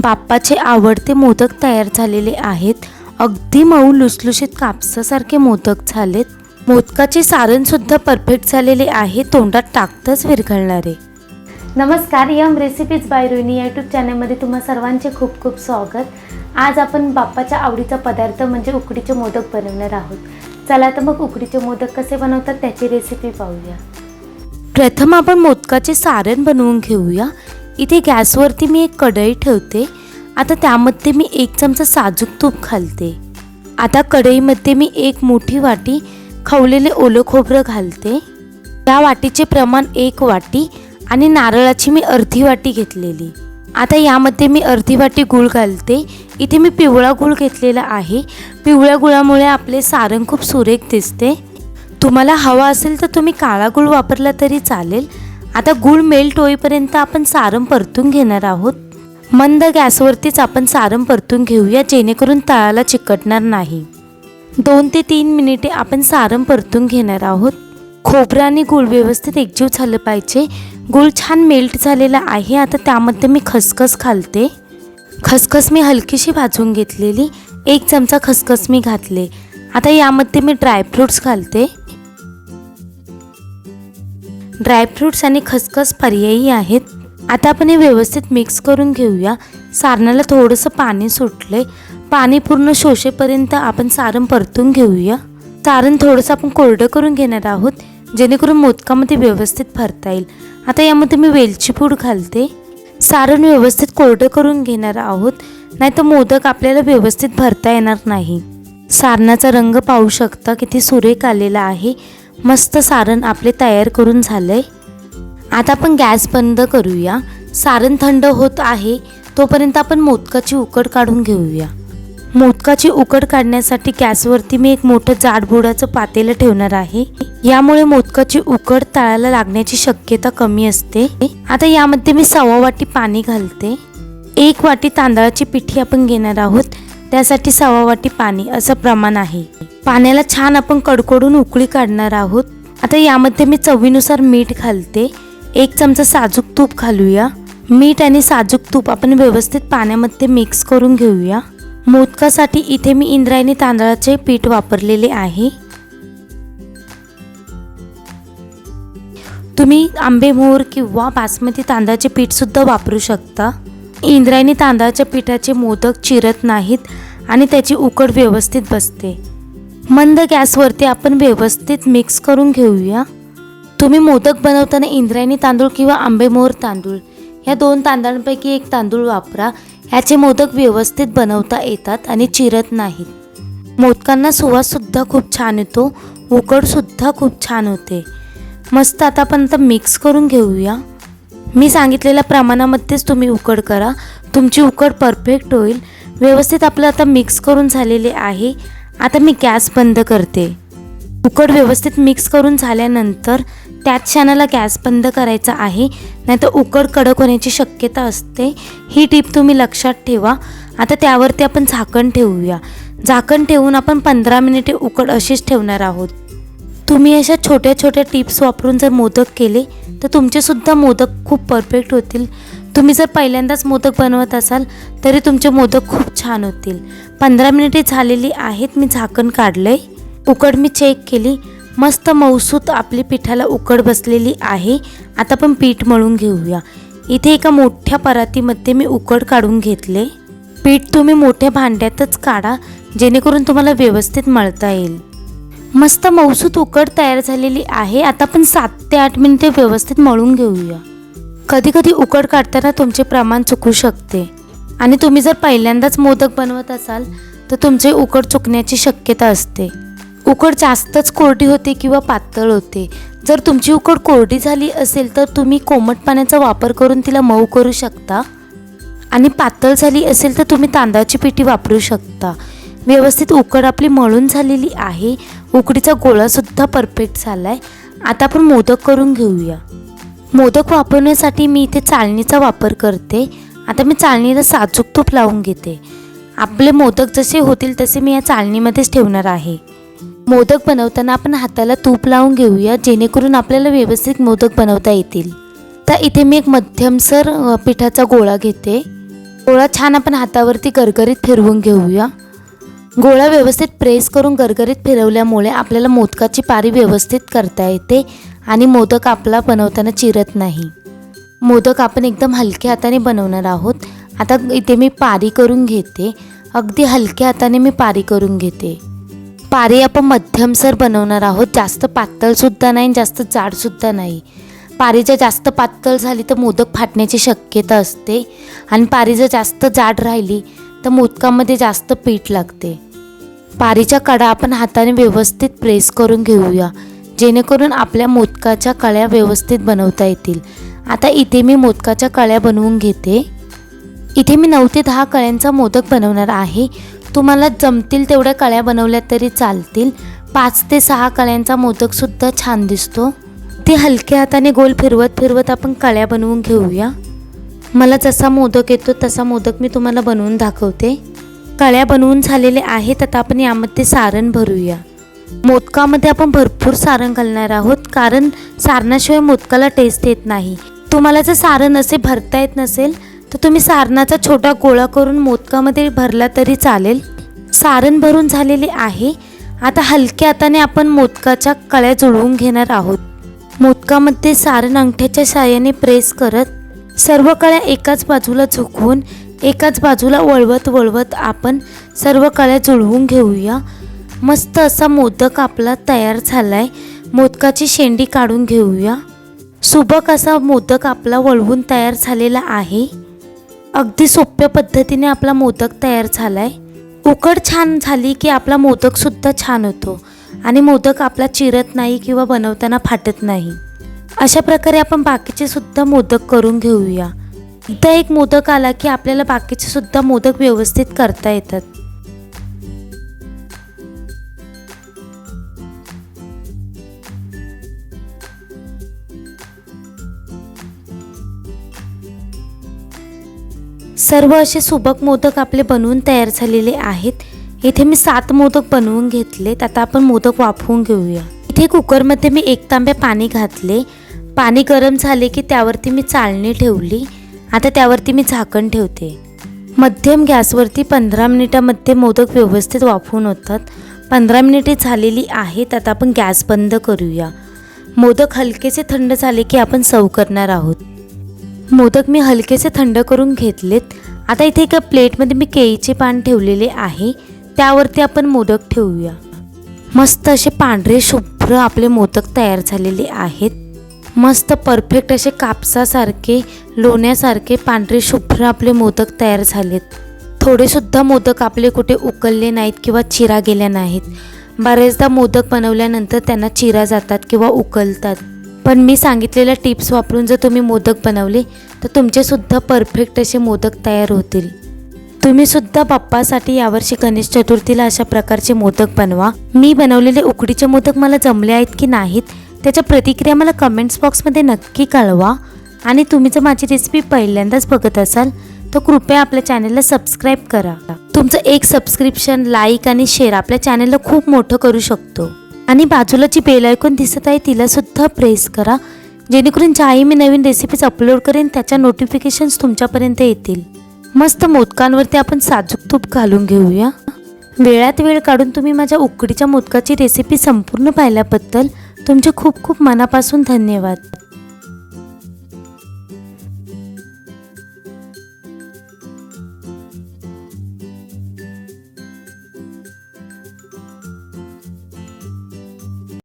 बाप्पाचे आवडते मोदक तयार झालेले आहेत. अगदी मऊ लुसलुशीत कापसासारखे मोदक झालेत. मोदकाचे सारण सुद्धा परफेक्ट झालेले आहे तोंडात टाकताच विरघळणारे. नमस्कार यम रेसिपीज बाय रोहिणी या यूट्यूब चॅनलमध्ये तुम्हा सर्वांचे खूप खूप स्वागत. आज आपण बाप्पाच्या आवडीचा पदार्थ म्हणजे उकडीचे मोदक बनवणार आहोत. चला तर मग उकडीचे मोदक कसे बनवतात त्याची रेसिपी पाहूया. प्रथम आपण मोदकाचे सारण बनवून घेऊया. इथे गॅसवरती मी एक कढई ठेवते. आता त्यामध्ये मी एक चमचा साजूक तूप घालते. आता कढईमध्ये मी एक मोठी वाटी खवलेले ओलं खोबरं घालते. त्या वाटीचे प्रमाण एक वाटी आणि नारळाची मी अर्धी वाटी घेतलेली. आता यामध्ये मी अर्धी वाटी गूळ घालते. इथे मी पिवळा गूळ घेतलेला आहे. पिवळ्या गुळामुळे आपले सारण खूप सुरेख दिसते. तुम्हाला हवा असेल तर तुम्ही काळा गूळ वापरला तरी चालेल. आता गूळ मेल्ट होईपर्यंत आपण सारण परतून घेणार आहोत. मंद गॅसवरतीच आपण सारण परतून घेऊया जेणेकरून तळाला चिकटणार नाही. दोन ते तीन मिनिटे आपण सारण परतून घेणार आहोत. खोबरं आणि गूळ व्यवस्थित एकजीव झालं पाहिजे. गूळ छान मेल्ट झालेला आहे आता त्यामध्ये मी खसखस घालते. खसखस मी हलकीशी भाजून घेतलेली. एक चमचा खसखस मी घातले. आता यामध्ये मी ड्रायफ्रूट्स घालते. ड्रायफ्रूट्स आणि खसखस पर्यायी आहेत. आता आपण हे व्यवस्थित मिक्स करून घेऊया. सारणाला थोडंसं पाणी सुटले पाणी पूर्ण शोषेपर्यंत आपण सारण परतून घेऊया. सारण थोडंसं आपण कोरडं करून घेणार आहोत जेणेकरून मोदकामध्ये व्यवस्थित भरता येईल. आता यामध्ये मी वेलची पूड घालते. सारण व्यवस्थित कोरडं करून घेणार आहोत नाही तर मोदक आपल्याला व्यवस्थित भरता येणार नाही. सारणाचा रंग पाहू शकता किती सुरेख आलेला आहे. मस्त सारण आपले तयार करून झालंय. आता आपण गॅस बंद करूया. सारण थंड होत आहे तोपर्यंत आपण मोदकाची उकड काढून घेऊया. मोदकाची उकड काढण्यासाठी गॅसवरती मी एक मोठं जाडबुडाचं पातेलं ठेवणार आहे. यामुळे मोदकाची उकड तळाला लागण्याची शक्यता कमी असते. आता यामध्ये मी सव्वा वाटी पाणी घालते. एक वाटी तांदळाची पिठी आपण घेणार आहोत. त्यासाठी सव्वा वाटी पाणी असं प्रमाण आहे. पाण्याला छान आपण कडकडून उकळी काढणार आहोत. आता यामध्ये मी चवीनुसार मीठ घालते. एक चमचा साजूक तूप घालूया. मीठ आणि साजूक तूप आपण व्यवस्थित पाण्यामध्ये मिक्स करून घेऊया. मोदकासाठी इथे मी इंद्रायणी तांदळाचे पीठ वापरलेले आहे. तुम्ही आंबेमोहर किंवा बासमती तांदळाचे पीठसुद्धा वापरू शकता. इंद्रायणी तांदळाच्या पिठाचे मोदक चिरत नाहीत आणि त्याची उकड व्यवस्थित बसते. मंद गॅसवरती आपण व्यवस्थित मिक्स करून घेऊया. तुम्ही मोदक बनवताना इंद्रायणी तांदूळ किंवा आंबेमोहर तांदूळ ह्या दोन तांदळांपैकी एक तांदूळ वापरा. ह्याचे मोदक व्यवस्थित बनवता येतात आणि चिरत नाहीत. मोदकांना सुवाससुद्धा खूप छान येतो. उकडसुद्धा खूप छान होते. मस्त आता आपण आता मिक्स करून घेऊया. मी सांगितलेल्या प्रमाणामध्येच तुम्ही उकड करा. तुमची उकड परफेक्ट होईल. व्यवस्थित आपलं आता मिक्स करून झालेले आहे. आता मी गॅस बंद करते. उकड व्यवस्थित मिक्स करून झाल्यानंतर त्याच क्षणाला गॅस बंद करायचा आहे नाहीतर उकड कडक होण्याची शक्यता असते. ही टीप तुम्ही लक्षात ठेवा. आता त्यावरती आपण झाकण ठेवूया. झाकण ठेवून आपण पंधरा मिनिटे उकड अशीच ठेवणार आहोत. तुम्ही अशा छोट्या छोट्या टिप्स वापरून जर मोदक केले तर तुमचेसुद्धा मोदक खूप परफेक्ट होतील. तुम्ही जर पहिल्यांदाच मोदक बनवत असाल तरी तुमचे मोदक खूप छान होतील. पंधरा मिनिटे झालेली आहेत मी झाकण काढलं आहे उकड मी चेक केली. मस्त मौसूत आपली पिठाला उकड बसलेली आहे. आता पण पीठ मळून घेऊया. इथे एका मोठ्या परातीमध्ये मी उकड काढून घेतले. पीठ तुम्ही मोठ्या भांड्यातच काढा जेणेकरून तुम्हाला व्यवस्थित मळता येईल. मस्त मौसूत उकड तयार झालेली आहे. आता पण सात ते आठ मिनिटे व्यवस्थित मळून घेऊया. कधी कधी उकड काढताना तुमचे प्रमाण चुकू शकते. आणि तुम्ही जर पहिल्यांदाच मोदक बनवत असाल तर तुमचे उकड चुकण्याची शक्यता असते. उकड जास्तच कोरडी होते किंवा पातळ होते. जर तुमची उकड कोरडी झाली असेल तर तुम्ही कोमट पाण्याचा वापर करून तिला मऊ करू शकता. आणि पातळ झाली असेल तर तुम्ही तांदळाची पिठी वापरू शकता. व्यवस्थित उकड आपली मळून झालेली आहे. उकडीचा गोळासुद्धा परफेक्ट झाला आहे आता आपण मोदक करून घेऊया. मोदक वापरण्यासाठी मी इथे चाळणीचा वापर करते. आता मी चाळणीला साजूक तूप लावून घेते. आपले मोदक जसे होतील तसे मी या चाळणीमध्येच ठेवणार आहे. मोदक बनवताना आपण हाताला तूप लावून घेऊया जेणेकरून आपल्याला व्यवस्थित मोदक बनवता येतील. तर इथे मी एक मध्यमसर पिठाचा गोळा घेते. गोळा छान आपण हातावरती गरगरीत फिरवून घेऊया. गोळा व्यवस्थित प्रेस करून गरगरीत फिरवल्यामुळे आपल्याला मोदकाची पारी व्यवस्थित करता येते आणि मोदक आपला बनवताना चिरत नाही. मोदक आपण एकदम हलक्या हाताने बनवणार आहोत. आता इथे मी पारी करून घेते. अगदी हलक्या हाताने मी पारी करून घेते. पारी आपण मध्यमसर बनवणार आहोत. जास्त पातळसुद्धा नाही आणि जास्त जाडसुद्धा नाही. पारी जर जास्त पातळ झाली तर मोदक फाटण्याची शक्यता असते. आणि पारी जर जास्त जाड राहिली तर मोदकामध्ये जास्त पीठ लागते. पारीच्या कडा आपण हाताने व्यवस्थित प्रेस करून घेऊया जेणेकरून आपल्या मोदकाच्या कळ्या व्यवस्थित बनवता येतील. आता इथे मी मोदकाच्या कळ्या बनवून घेते. इथे मी नऊ ते दहा कळ्यांचा मोदक बनवणार आहे. तुम्हाला जमतील तेवढ्या कळ्या बनवल्या तरी चालतील. पाच ते सहा कळ्यांचा मोदकसुद्धा छान दिसतो. ते हलक्या हाताने गोल फिरवत फिरवत आपण कळ्या बनवून घेऊया. मला जसा मोदक येतो तसा मोदक मी तुम्हाला बनवून दाखवते. कळ्या बनवून झालेले आहेत आता आपण यामध्ये सारण भरूया. मोदकामध्ये आपण भरपूर सारण घालणार आहोत कारण सारणाशिवाय मोदकाला टेस्ट येत नाही. तुम्हाला जर सारण असे भरता येत नसेल तर तुम्ही सारणाचा छोटा गोळा करून मोदकामध्ये भरला तरी चालेल. सारण भरून झालेले आहे आता हलक्या हाताने आपण मोदकाच्या कळ्या जुळवून घेणार आहोत. मोदकामध्ये सारण अंगठ्याच्या साह्याने प्रेस करत सर्व कळ्या एकाच बाजूला झुकवून एकाच बाजूला वळवत वळवत आपण सर्व कळ्या जुळवून घेऊया. मस्त असा मोदक आपला तयार झालाय. मोदकाची शेंडी काढून घेऊया. सुबक असा मोदक आपला वळवून तयार झालेला आहे. अगदी सोप्या पद्धतीने आपला मोदक तयार झालाय. उकड छान झाली की आपला मोदकसुद्धा छान होतो आणि मोदक आपला चिरत नाही किंवा बनवताना फाटत नाही. अशा प्रकारे आपण बाकीचे सुद्धा मोदक करून घेऊया. एकदा एक मोदक आला की आपल्याला बाकीचे सुद्धा मोदक व्यवस्थित करता येतात. सर्व असे सुबक मोदक आपले बनवून तयार झालेले आहेत. इथे मी सात मोदक बनवून घेतलेत. आता आपण मोदक वाफवून घेऊया. इथे कुकरमध्ये मी एक तांब्या पाणी घातले. पाणी गरम झाले की त्यावरती मी चाळणी ठेवली. आता त्यावरती मी झाकण ठेवते. मध्यम गॅसवरती पंधरा मिनिटामध्ये मोदक व्यवस्थित वाफवून होतात. पंधरा मिनिटे झालेली आहेत आता आपण गॅस बंद करूया. मोदक हलकेसे थंड झाले की आपण सर्व करणार आहोत. मोदक मी हलकेसे थंड करून घेतलेत. आता इथे एका प्लेटमध्ये मी केळीचे पान ठेवलेले आहे. त्यावरती आपण मोदक ठेवूया. मस्त असे पांढरे शुभ्र आपले मोदक तयार झालेले आहेत. मस्त परफेक्ट असे कापसासारखे लोण्यासारखे पांढरे शुभ्र आपले मोदक तयार झालेत. थोडेसुद्धा मोदक आपले कुठे उकलले नाहीत किंवा चिरा गेल्या नाहीत. बरेचदा मोदक बनवल्यानंतर त्यांना चिरा जातात किंवा उकलतात. पण मी सांगितलेल्या टिप्स वापरून जर तुम्ही मोदक बनवले तर तुमचेसुद्धा परफेक्ट असे मोदक तयार होतील. तुम्हीसुद्धा बाप्पासाठी यावर्षी गणेश चतुर्थीला अशा प्रकारचे मोदक बनवा. मी बनवलेले उकडीचे मोदक मला जमले आहेत की नाहीत त्याच्या प्रतिक्रिया मला कमेंट्स बॉक्समध्ये नक्की कळवा. आणि तुम्ही जर माझी रेसिपी पहिल्यांदाच बघत असाल तर कृपया आपल्या चॅनलला सबस्क्राईब करा. तुमचं एक सबस्क्रिप्शन लाईक आणि शेअर आपल्या चॅनलला खूप मोठं करू शकतो. आणि बाजूला जी बेल ऐकून दिसत आहे तिला सुद्धा प्रेस करा. जेणेकरून ज्याही मी नवीन रेसिपीज अपलोड करेन त्याच्या नोटिफिकेशन्स तुमच्यापर्यंत येतील. मस्त मोदकांवरती आपण साजूक तूप घालून घेऊया. वेळात वेळ काढून तुम्ही माझ्या उकडीच्या मोदकाची रेसिपी संपूर्ण पाहिल्याबद्दल तुमचे खूप खूप मनापासून धन्यवाद.